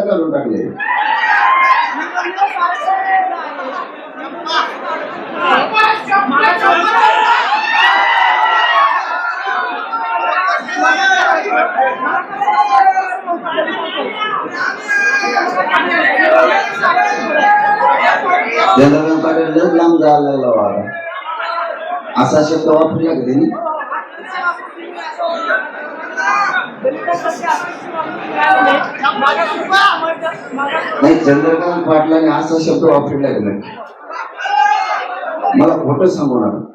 काढून टाकले चंद्रकांत पाटील लय लांब जायला लागला वारा असा शब्द वापरला का त्यांनी नाही चंद्रकांत पाटलाने असा शब्द वापरला की नाही? मला खोट सांगू नका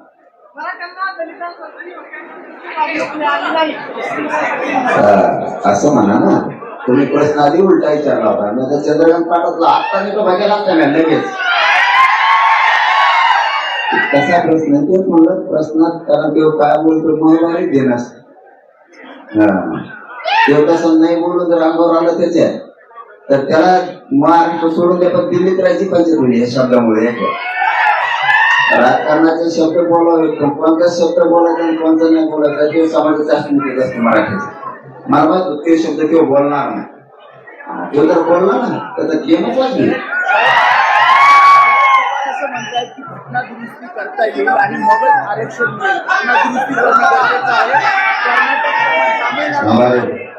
असं म्हणा ना. तुम्ही प्रश्न आधी उलटा विचारला होता. मी आता चंद्रकांत पाटलातला आत्ता नाही तो बघायला लागता ना लगेच. कसा प्रश्न तेच म्हणलं प्रश्नात कारण तो काय बोलतो महामारी देणार हा. तेव्हा तसं नाही बोलून जर अंगावर आलं त्याच्यात. तर त्याला महाराष्ट्र सोडून द्या पण दिल्लीत राहायची होईल या शब्दामुळे. राजकारणाचे शब्द बोलावे कोणता शब्द बोलायचा आणि कोणता नाही बोलायचा ते समाजाचा अस्मितेत असते मराठीचं मला माहीत होतं ते शब्द किंवा बोलणार नाही. तो जर बोलला ना तर गेमच दुरुस्ती करता येईल आणि मगच आरक्षण मिळेल. आहे.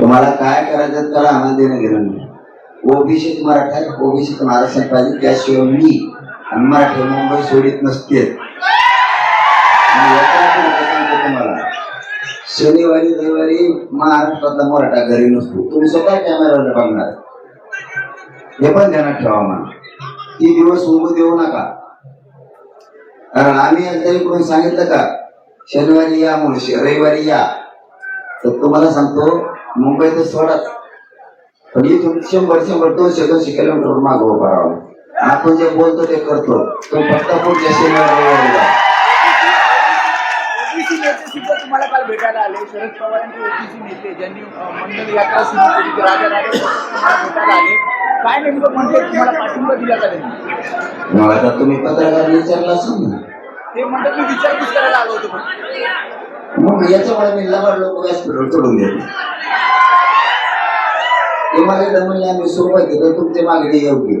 तुम्हाला काय करायचं त्याला आम्हाला देणं घेणं नाही. ओबीसीत मराठा ओबीसीत महाराष्ट्र पाहिजे. त्याशिवाय मी आणि मराठी मुंबई सोडित नसते तुम्हाला. शनिवारी रविवारी महाराष्ट्रातला मराठा घरी नसतो. तुम्ही स्वतः कॅमेरावर बघणार. हे पण ध्यानात ठेवा मला. ती दिवस उभं देऊ नका. कारण आम्ही एकदा इकडून सांगितलं का शनिवारी या म्हणून रविवारी या. तर तुम्हाला सांगतो मुंबईत सोडाच. पण इथून शंभर शंभर दोनशे दोनशे किलोमीटर मागं उभा राहावं. आपण जे बोलतो ते करतो. तो फक्त पुढच्या शनिवारी रविवारी तुम्हाला काल भेटायला आले. शरद पवार यांचे ओबीसी नेते ज्यांनी अं, मंडल यात्रा सुरू केली राजा राजा भेटायला आले. काय नेमकं म्हणते तुम्हाला पाठिंबा दिला त्यांनी मग आता तुम्ही पत्रकार विचारला असाल ना. ते म्हणतात मी विचारपूस करायला आलो होतो. पण मग याच्यामुळे मी लबाड लोक व्यासपीठावर चढून देतो ते मला एकदा म्हणले आम्ही सुरुवात केली तुमची मागणी योग्य.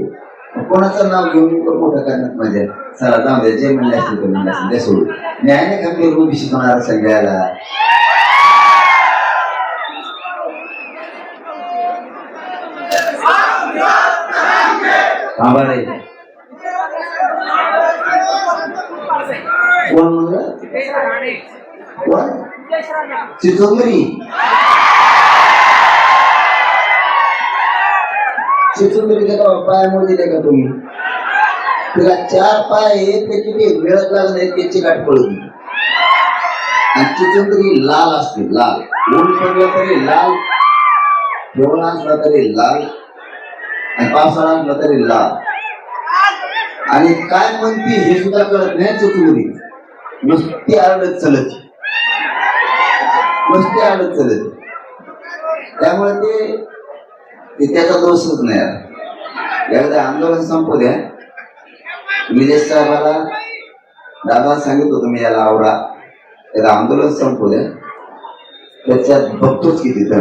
मग कोणाचं नाव घेऊन इतकं मोठं करण्यात मजा चला जाऊ द्या जे म्हणले असतील ते म्हणले असतील ते सोडून. न्याय नाही का मी ओबीसी आभार आहे थांबा रे कोण म्हणलं? कोण? चिचोंदरी चिचोंदरी का पाय मोजले का तुम्ही? तिला चार पाय आहेत ते किती मिळत लागत त्याची गाठ पळून. आणि चिचोंदरी लाल असते लाल. ऊन पडलं तरी लाल जेवण असला तरी लाल. पावसाळा असला तरी लाल आणि काय म्हणते हे सुद्धा कळत नाही चुकली नुसती आरडत चलत. नुसती आडत चलत. त्यामुळे ते त्याचा दोषच नाही आहे. एकदा आंदोलन संपू द्या. निलेश साहेबाला दादा सांगित होतो मी याला आवरा. एकदा आंदोलन संपू द्या. त्याच्यात बघतोच किती तर